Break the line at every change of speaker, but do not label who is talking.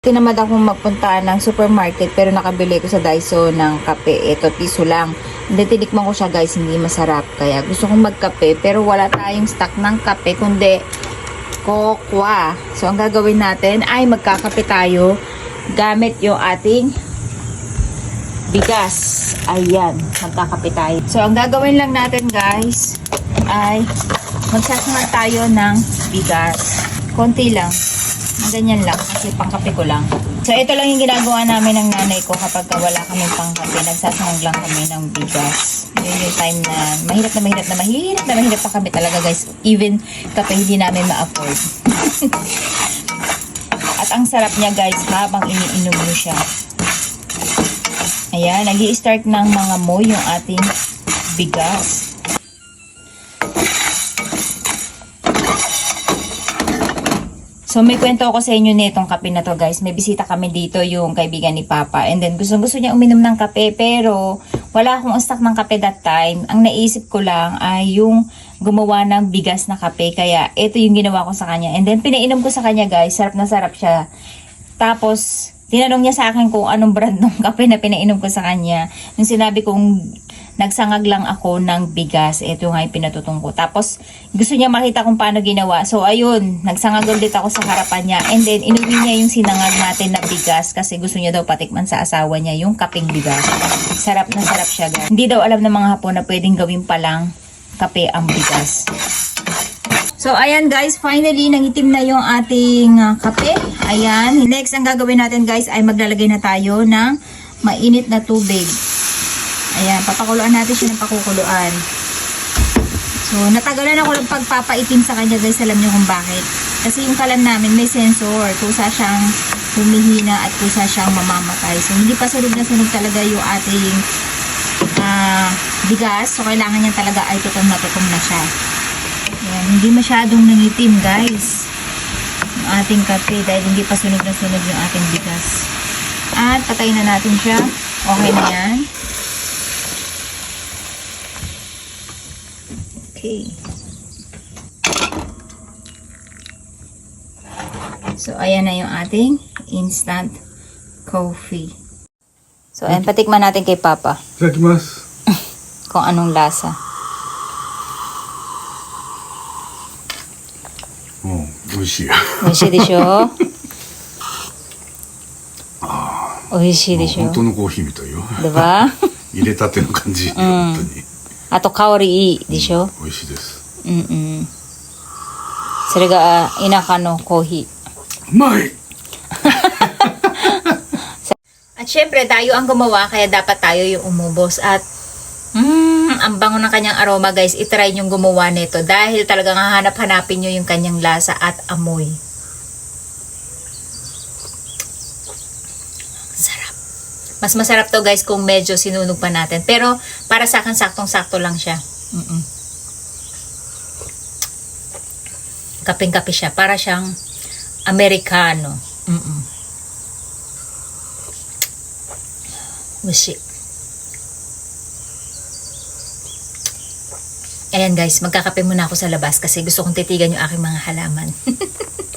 Tinamad akong magpunta ng supermarket pero nakabili ko sa Daiso ng kape. Ito, piso lang. Hindi, tinikman ko siya guys, hindi masarap. Kaya gusto kong magkape pero wala tayong stock ng kape kundi kokwa. So, ang gagawin natin ay magkakape tayo gamit yung ating bigas. Ayan, magkakape tayo. So, ang gagawin lang natin guys ay magsasangag tayo ng bigas. Konti lang. Ganyan lang kasi pangkape ko lang. So ito lang yung ginagawa namin ng nanay ko kapag wala kami pangkape. Nagsasangag lang kami ng bigas. Yun yung time na mahirap na mahirap na mahirap na mahirap pa kami talaga guys. Even kape hindi namin ma-afford. At ang sarap niya guys habang iniinom mo siya. Ayan, nag start ng mga mo yung ating bigas. So may kwento ako sa inyo nitong kape na to guys. May bisita kami dito yung kaibigan ni Papa. And then gusto gusto niya uminom ng kape pero wala akong stock ng kape that time. Ang naisip ko lang ay yung gumawa ng bigas na kape. Kaya ito yung ginawa ko sa kanya. And then pinainom ko sa kanya guys. Sarap na sarap siya. Tapos tinanong niya sa akin kung anong brand ng kape na pinainom ko sa kanya. Nung sinabi kong nagsangag lang ako ng bigas. Ito nga yung pinatutong ko. Tapos, gusto niya makita kung paano ginawa. So, ayun, nagsangag ulit ako sa harapan niya. And then, inuwi niya yung sinangag natin na bigas kasi gusto niya daw patikman sa asawa niya yung kaping bigas. Sarap na sarap siya, guys. Hindi daw alam ng mga hapon na pwedeng gawin palang kape ang bigas. So, ayan guys, finally, nangitim na yung ating ah, kape. Ayan. Next, ang gagawin natin guys ay maglalagay na tayo ng mainit na tubig. Ayan, papakuluan natin siya ng pakukuluan. So, natagalan ako ng pagpapaitim sa kanya guys. Alam niyo kung bakit. Kasi yung kalan namin may sensor. Kusa siyang humihina at kusa siyang mamamatay. So, hindi pa sunog na sunog talaga yung ating ah, bigas. So, kailangan niya talaga ay tutom na tutom na siya. Ayan, hindi masyadong nangitim guys. Yung ating kape dahil hindi pa sunog na sunog yung ating bigas. At patayin na natin siya. Okay na yan. Okay. So, ayan na yung ating instant coffee. So, ayan, patikman natin kay Papa
いただきます。
kung anong lasa.
うん、美味しい。
美味しいでしょ美味しいでしょ
本当のコーヒーみたいよ。
diba?
入れたての感じ。本当に。
あと香りいいでしょ
美味しいです。
うんうん。それがあ田舎のコーヒー。
うまい
At syempre, tayo ang gumawa, kaya dapat tayo yung umubos. At, mm, ang bango ng kanyang aroma, guys. Itry yung gumawa nito. Dahil talagang hahanap-hanapin nyo yung kanyang lasa at amoy. Mas masarap to, guys, kung medyo sinunog pa natin. Pero, para sa akin, saktong-sakto lang siya. Mm-mm. Kaping-kape siya. Para siyang Amerikano. Mm-mm. Mushi. Ayan guys, magkakape muna ako sa labas kasi gusto kong titigan yung aking mga halaman.